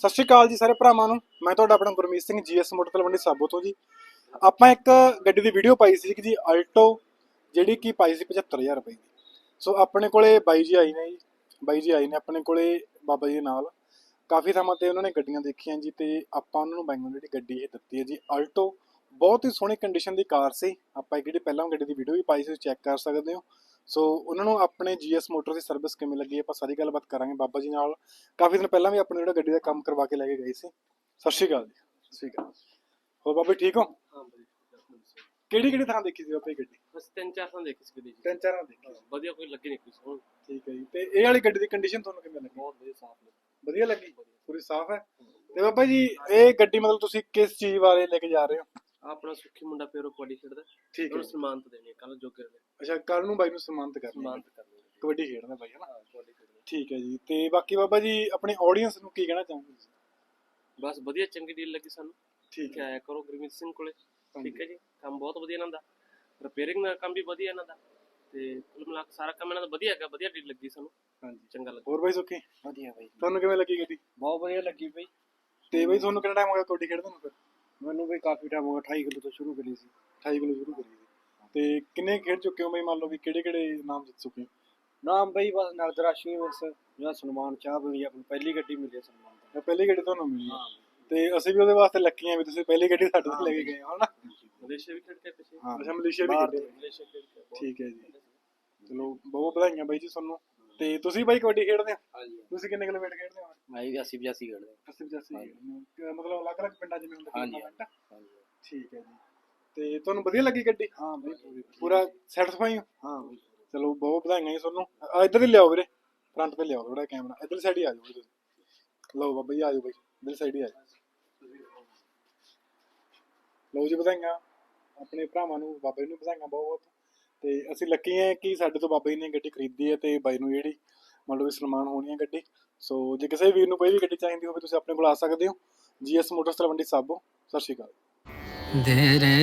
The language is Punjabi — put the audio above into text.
ਸਤਿ ਸ਼੍ਰੀ ਅਕਾਲ ਜੀ ਸਾਰੇ ਭਰਾਵਾਂ ਨੂੰ। ਮੈਂ ਤੁਹਾਡਾ ਆਪਣਾ ਗੁਰਮੀਤ ਸਿੰਘ ਜੀਐਸ ਮੋਟਰ ਤਲਵੰਡੀ ਸਾਬੋ ਤੋਂ ਜੀ। ਆਪਾਂ ਇੱਕ ਗੱਡੀ ਦੀ ਵੀਡੀਓ ਪਾਈ ਸੀ ਜੀ ਆਲਟੋ ਜਿਹੜੀ ਕਿ ਪਾਈ ਸੀ 75000 ਰੁਪਏ ਦੀ। ਸੋ ਆਪਣੇ ਕੋਲੇ ਬਾਈ ਜੀ ਆਈ ਨੇ ਜੀ। ਬਾਈ ਜੀ ਆਈ ਨੇ ਆਪਣੇ ਕੋਲੇ ਬਾਬਾ ਜੀ ਦੇ ਨਾਲ। ਕਾਫੀ ਥਾਵਾਂ ਤੇ ਉਹਨਾਂ ਨੇ ਗੱਡੀਆਂ ਦੇਖੀਆਂ ਜੀ ਤੇ ਆਪਾਂ ਉਹਨਾਂ ਨੂੰ ਬਾਈਆਂ ਨੂੰ ਜਿਹੜੀ ਗੱਡੀ ਇਹ ਦਿੱਤੀ ਹੈ ਜੀ ਆਲਟੋ ਬਹੁਤ ਹੀ ਸੋਹਣੀ ਕੰਡੀਸ਼ਨ ਦੀ ਕਾਰ ਸੀ। ਆਪਾਂ ਇੱਕ ਜਿਹੜੀ ਪਹਿਲਾਂ ਗੱਡੀ ਦੀ ਵੀਡੀਓ ਵੀ ਪਾਈ ਸੀ ਚੈੱਕ ਕਰ ਸਕਦੇ ਹੋ। ਸੋ ਉਹਨਾਂ ਨੂੰ ਆਪਣੇ ਜੀਐਸ ਮੋਟਰ ਦੀ ਸਰਵਿਸ ਕਿਵੇਂ ਲੱਗੀ ਆਪਾਂ ਸਾਰੀ ਗੱਲਬਾਤ ਕਰਾਂਗੇ ਬਾਬਾ ਜੀ ਨਾਲ। ਕਾਫੀ ਦਿਨ ਪਹਿਲਾਂ ਵੀ ਆਪਣੇ ਜਿਹੜਾ ਗੱਡੀ ਦਾ ਕੰਮ ਕਰਵਾ ਕੇ ਲੈ ਕੇ ਗਏ ਸੀ। ਸਤਿ ਸ਼੍ਰੀ ਅਕਾਲ ਜੀ। ਸਤਿ ਸ਼੍ਰੀ ਅਕਾਲ। ਹੋਰ ਬਾਬੇ ਠੀਕ ਹੋ? ਹਾਂ ਬਈ ਕਿਹੜੀ ਕਿਹੜੀ ਥਾਂ ਦੇਖੀ ਸੀ ਬਾਬੇ ਗੱਡੀ? ਬਸ ਤਿੰਨ ਚਾਰ ਸਾਲ ਦੇਖੀ ਸੀ ਗੱਡੀ ਜੀ। ਤਿੰਨ ਚਾਰਾਂ ਦੇਖੀ ਸੀ। ਵਧੀਆ ਕੋਈ ਲੱਗੀ ਨਹੀਂ ਕੋਈ ਸੋਹਣ ਠੀਕ ਹੈ ਜੀ। ਤੇ ਇਹ ਵਾਲੀ ਗੱਡੀ ਦੀ ਕੰਡੀਸ਼ਨ ਤੁਹਾਨੂੰ ਕਿਵੇਂ ਲੱਗੀ? ਬਹੁਤ ਵਧੀਆ ਸਾਫ਼ ਲੱਗੀ। ਵਧੀਆ ਲੱਗੀ? ਪੂਰੀ ਸਾਫ਼ ਹੈ। ਤੇ ਬਾਬਾ ਜੀ ਇਹ ਗੱਡੀ ਮਤਲਬ ਤੁਸੀਂ ਕਿਸ ਚੀਜ਼ ਬਾਰੇ ਲੈ ਕੇ ਜਾ ਰਹੇ ਹੋ? ਆਪਣਾ ਸੁੱਖੀ ਮੁੰਡਾ ਪੇਰੋ ਕਬੱਡੀ ਖੇਡਦਾ। ਠੀਕ ਹੈ। ਉਹਨੂੰ ਸਨਮਾਨਤ ਦੇਣੀ ਕੱਲ ਜੋਗਰ ਨੇ ਅੱਛਾ ਕੱਲ ਨੂੰ ਬਾਈ ਨੂੰ ਸਨਮਾਨਿਤ ਕਰਨਾ ਸਨਮਾਨਤ ਕਰਨੀ ਕਬੱਡੀ ਖੇਡਦਾ ਬਾਈ ਹਨਾ ਹਾਂ ਕਬੱਡੀ ਖੇਡਦਾ ਠੀਕ ਹੈ ਜੀ। ਤੇ ਬਾਕੀ ਬਾਬਾ ਜੀ ਆਪਣੇ ਆਡੀਅנס ਨੂੰ ਕੀ ਕਹਿਣਾ ਚਾਹੋਗੇ ਤੁਸੀਂ? ਬਸ ਵਧੀਆ ਚੰਗੀ ਡੀਲ ਲੱਗੀ ਸਾਨੂੰ। ਠੀਕ ਹੈ। ਆਇਆ ਕਰੋ ਗੁਰਮੀਤ ਸਿੰਘ ਕੋਲੇ। ਠੀਕ ਹੈ ਜੀ। ਕੰਮ ਬਹੁਤ ਵਧੀਆ ਇਹਨਾਂ ਦਾ। ਰਿਪੇਅਰਿੰਗ ਦਾ ਕੰਮ ਵੀ ਵਧੀਆ ਇਹਨਾਂ ਦਾ। ਤੇ ਕੁੱਲ ਮਿਲਾ ਕੇ ਸਾਰਾ ਕੰਮ ਇਹਨਾਂ ਦਾ ਵਧੀਆ ਹੈਗਾ ਵਧੀਆ ਡੀਲ ਲੱਗੀ ਸਾਨੂੰ। ਹਾਂਜੀ। ਚੰਗਾ ਲੱਗਾ। ਹੋਰ ਬਾਈ ਸੁੱਖੀ? ਵਧੀਆ ਬਾਈ ਤੁਹਾਨੂੰ ਕਿਵੇਂ ਲੱਗੀ ਗੱਡੀ? ਬਹੁਤ ਵਧੀਆ ਲੱਗੀ ਬਈ। ਤੇ ਬਾਈ ਤੁਹਾਨੂੰ ਕਿੰਨਾ ਟਾਈਮ ਹੋ ਗਿਆ ਕਬੱਡੀ ਖੇਡਦੇ ਨੂੰ ਫਿਰ? ਮੈਨੂੰ ਵੀ ਕਾਫੀ ਟਾਈਮ ਹੋ ਗਿਆ 28 ਕਿਲੋ ਤੋਂ ਸ਼ੁਰੂ ਕਰੀ ਸੀ 28 ਕਿਲੋ ਸ਼ੁਰੂ ਕਰੀ ਸੀ। ਤੇ ਕਿੰਨੇ ਖੇਡ ਚੁੱਕੇ ਹੋ ਬਾਈ ਮੰਨ ਲਓ ਵੀ ਕਿਹੜੇ ਕਿਹੜੇ ਨਾਮ ਜਿੱਤ ਚੁੱਕੇ ਨਾਮ ਬਈ ਬਸ ਨਗਦ ਰਾਸ਼ੀ ਬਸ ਜਿਹੜਾ ਸਨਮਾਨ ਚਾਹ ਮਿਲੀ ਆਪਣੀ ਪਹਿਲੀ ਗੱਡੀ ਮਿਲੀ ਸਨਮਾਨ ਦਾ ਪਹਿਲੀ ਗੱਡੀ ਤੁਹਾਨੂੰ ਮਿਲੀ ਤੇ ਅਸੀਂ ਵੀ ਉਹਦੇ ਵਾਸਤੇ ਲੱਕੀ ਆ ਵੀ ਤੁਸੀਂ ਪਹਿਲੀ ਗੱਡੀ ਸਾਡੇ ਤੋਂ ਲੈ ਕੇ ਗਏ ਹੋ ਹਨਾ? ਮਲੇਸ਼ੀਆ ਵੀ ਖੇਡ ਕੇ ਪਿੱਛੇ? ਹਾਂ ਅੱਛਾ ਮਲੇਸ਼ੀਆ ਵੀ ਖੇਡੇ ਮਲੇਸ਼ੀਆ ਖੇਡ ਕੇ ਠੀਕ ਹੈ ਜੀ। ਚਲੋ ਬਹੁਤ ਵਧਾਈਆਂ ਬਾਈ ਜੀ ਤੁਹਾਨੂੰ। ਤੇ ਤੁਸੀਂ ਬਾਈ ਕਬੱਡੀ ਖੇਡਦੇ ਹੋ? ਹਾਂਜੀ। ਤੁਸੀਂ ਕਿੰਨੇ ਕਿਲੋਮੀਟਰ ਖੇਡਦੇ ਹੋ? ਮੈਂ ਵੀ 80 85 ਖੇਡਦਾ 80 85 ਮਤਲਬ ਅਲੱਗ-ਅਲੱਗ ਪਿੰਡਾਂ ਜਿਵੇਂ ਹੁੰਦਾ ਹਾਂਜੀ। ਹਾਂਜੀ। ਠੀਕ ਹੈ ਜੀ। ਤੇ ਤੁਹਾਨੂੰ ਵਧੀਆ ਲੱਗੀ ਗੱਡੀ? ਹਾਂ ਬਈ ਪੂਰੀ ਸੈਟੀਸਫਾਈ ਹੋ? ਹਾਂ ਬਈ। ਚਲੋ ਬਹੁਤ ਵਧਾਈਆਂ ਜੀ ਤੁਹਾਨੂੰ। ਆ ਇੱਧਰ ਹੀ ਲਿਆਓ ਵੀਰੇ। ਫਰੰਟ ਤੇ ਲਿਆਓ ਥੋੜਾ ਕੈਮਰਾ ਇੱਧਰ ਸਾਈਡ ਹੀ ਆ ਜਾਓ ਤੁਸੀਂ। ਲਓ ਬਾਬਾ ਜੀ ਆ ਜਾਓ ਬਾਈ। ਇੱਧਰ ਸਾਈਡ ਹੀ ਆ ਜਾਓ। ਲਓ ਜੀ ਵਧਾਈਆਂ। ਆਪਣੇ ਭਰਾਵਾਂ ਨੂੰ ਬਾਬਾ ਜੀ ਨੂੰ ਵਧਾਈਆਂ ਬਹੁਤ। ਬਹੁਤ ਤੇ ਅਸੀਂ ਲੱਕੀ ਹਾਂ ਕਿ ਸਾਡੇ ਤੋਂ ਬਾਬਾ ਜੀ ਨੇ ਗੱਡੀ ਖਰੀਦੀ ਹੈ ਤੇ ਬਾਈ ਨੂੰ ਜਿਹੜੀ ਮੰਨ ਲਓ ਵੀ ਸਨਮਾਨ ਹੋਣੀ ਹੈ ਗੱਡੀ। ਸੋ ਜੇ ਕਿਸੇ ਵੀਰ ਨੂੰ ਕੋਈ ਵੀ ਗੱਡੀ ਚਾਹੀਦੀ ਹੋਵੇ, ਤੁਸੀਂ ਆਪਣੇ ਕੋਲ ਆ ਸਕਦੇ ਹੋ। GS Motors Talwandi Sabo. ਸਤਿ ਸ਼੍ਰੀ ਅਕਾਲ। ਦੇ ਰੇ